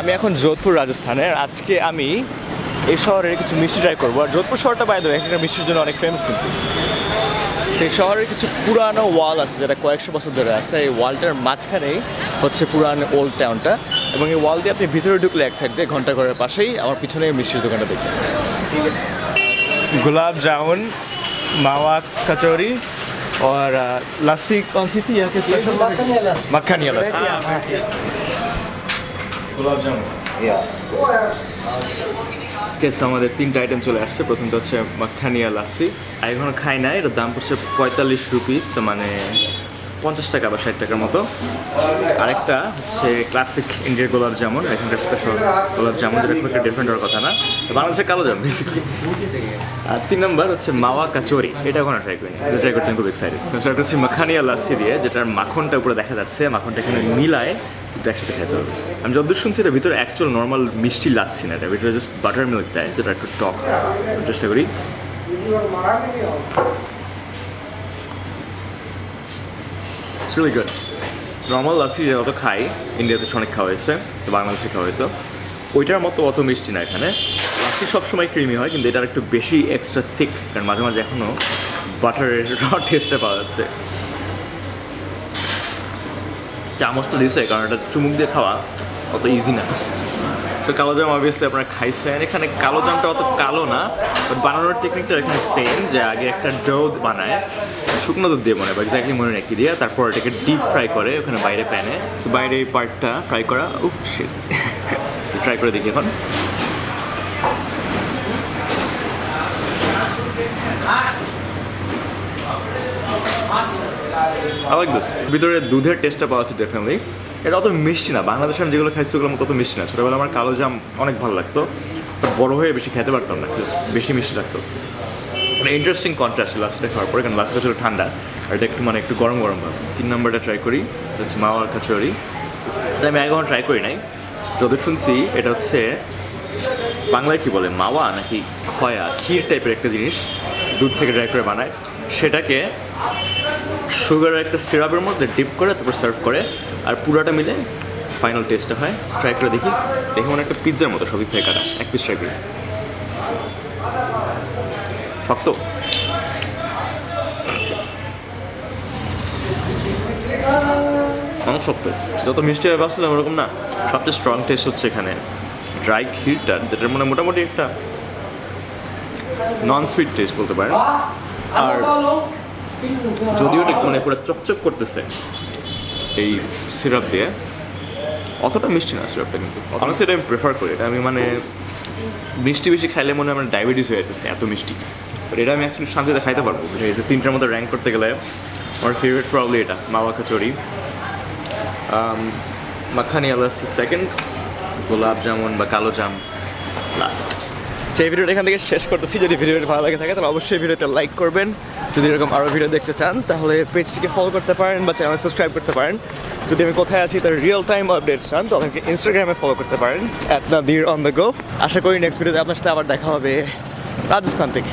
আমি এখন যোধপুর রাজস্থানের। আজকে আমি এই শহরের কিছু মিষ্টি ট্রাই করব। আর যোধপুর শহরটা বাইরে এখানকার মিষ্টির জন্য অনেক ফেমাস কিন্তু। সেই শহরের কিছু পুরানো ওয়াল আছে যেটা কয়েকশো বছর ধরে আছে। এই ওয়ালটার মাঝখানেই হচ্ছে পুরানো ওল্ড টাউনটা এবং এই ওয়াল দিয়ে আপনি ভিতরে ঢুকলে এক সাইড দিয়ে ঘণ্টা ঘরের পাশেই আমার পিছনে মিষ্টির দোকানটা দেখবেন গোলাপ জামুন মাওয়া কচৌরি और अ, लस्सी कौन सी थी यहाँ की स्पेशल मक्खनिया लस्सी गुलाब जामुन কেস আমাদের তিনটা আইটেম চলে আসছে প্রথমটা হচ্ছে মাখানিয়া লাসি আর এখনো খাই নাই এটার দাম পড়ছে পঁয়তাল্লিশ রুপিস মানে পঞ্চাশ টাকা বা ষাট টাকার মতো। আরেকটা হচ্ছে ক্লাসিক ইন্ডিয়ার গোলাপ জামুন এখানকার স্পেশাল গোলাপ জামুন, যেটা খুব একটা ডিফারেন্ট হওয়ার কথা না। বাংলাদেশের কালো জাম বেসিক্যালি আর তিন নম্বর হচ্ছে মাওয়া কাচুরি, এটা এখনও ট্রাই করিনি। এটা ট্রাই করতে খুব এক্সাইটেড সেটা হচ্ছে মাখানিয়া লাসি দিয়ে, যেটার মাখনটা উপরে দেখা যাচ্ছে, মাখনটা এখানে মিলায়, দুটো একসাথে খেতে হবে। আমি যতদূর শুনছি এটা ভিতরে অ্যাকচুয়াল নর্মাল মিষ্টি লাগছে না, এটা ভিতরে জাস্ট বাটার মিল্ক দেয়, যেটা একটু টক। চেষ্টা করি। রিয়েলি গুড নর্মাল লাসি যত খাই ইন্ডিয়াতে অনেক খাওয়া হয়েছে, তো বাংলাদেশে খাওয়া হতো ওইটার মতো অত মিষ্টি না এখানে। লাসি সবসময় ক্রিমি হয়, কিন্তু এটার একটু বেশি এক্সট্রা থিক কারণ মাঝে মাঝে এখনও বাটারের র টেস্টটা পাওয়া যাচ্ছে। চামচটা দিছে, কারণ এটা চুমুক দিয়ে খাওয়া অত ইজি না। সো কালো জাম অবভিয়াসলি আপনারা খাইছেন। এখানে কালো জামটা অত কালো না বাট বানানোর টেকনিকটা এখানে সেম যে আগে একটা ডো বানায়, শুকনো দুধ দিয়ে বানায় বা এক্স্যাক্টলি মনে রাখি দিয়ে, তারপর এটাকে ডিপ ফ্রাই করে ওখানে বাইরে প্যানে। সো বাইরে এই পার্টটা ফ্রাই করা উপ ট্রাই করে দেখি এখন। ভিতরে দুধের টেস্টটা পাওয়া যাচ্ছে ডেফিনেটলি এটা অত মিষ্টি না। বাংলাদেশে আমি যেগুলো খাইছি ওগুলো তত মিষ্টি না। ছোটোবেলা আমার কালো জাম অনেক ভালো লাগতো। বড় হয়ে বেশি খেতে পারতাম না। বেশি মিষ্টি লাগতো। মানে ইন্টারেস্টিং কন্ট্রাস্ট লাস্টটা খাওয়ার পরে। কারণ লাস্টটা ছিল ঠান্ডা। আর এটা একটু মানে একটু গরম গরম ভাব। তিন নম্বরটা ট্রাই করি। হচ্ছে মাওয়ার কাচুরি সেটা আমি এখনও ট্রাই করি নাই। যত শুনছি, এটা হচ্ছে বাংলায় কি বলে? মাওয়া নাকি খয়া? ক্ষীর টাইপের একটা জিনিস। দুধ থেকে ড্রাই করে বানায়। সেটাকে সুগারের একটা সিরাপের মধ্যে ডিপ করে তারপর সার্ভ করে, আর পুরাটা মিলে ফাইনাল টেস্টটা হয়। ট্রাই করে দেখি। দেখে মনে একটা পিৎজার মতো সবই কাটা এক পিস ট্রাই করি। শক্ত। অনেক শক্ত। যত মিষ্টি হবে ভাবছিলাম ওরকম না। সবচেয়ে স্ট্রং টেস্ট হচ্ছে এখানে ড্রাই ক্ষীরটা, যেটার মানে মোটামুটি একটা নন সুইট টেস্ট বলতে পারেন। আর যদিও এটা মানে পুরো চকচক করতেছে এই সিরাপ দিয়ে। অতটা মিষ্টি না সিরাপটা কিন্তু। অনেক এটা আমি প্রেফার করি। এটা আমি মানে মিষ্টি বেশি খাইলে মনে হয় আমার ডায়াবেটিস হয়ে যেতেছে এত মিষ্টি। বাট এটা আমি অ্যাকচুয়ালি শান্তিতে খাইতে পারব। এই যে তিনটার মধ্যে র্যাঙ্ক করতে গেলে আমার ফেভারিট প্রবলি এটা, মাওয়া কচুরি। মাখানি আলাস সেকেন্ড গোলাপ জামুন বা কালো জাম লাস্ট সেই ভিডিওটা এখান থেকে শেষ করতেছি। যদি ভিডিওটা ভালো লাগে থাকে, তাহলে অবশ্যই ভিডিওতে লাইক করবেন। যদি এরকম আরও ভিডিও দেখতে চান, তাহলে পেজটিকে ফলো করতে পারেন বা চ্যানেল সাবস্ক্রাইব করতে পারেন। যদি আমি কোথায় আছি, তার রিয়েল টাইম আপডেটস চান, তো আমাকে ইনস্টাগ্রামে ফলো করতে পারেন at Nadir on the go আশা করি নেক্সট ভিডিওতে আপনার সাথে আবার দেখা হবে রাজস্থান থেকে।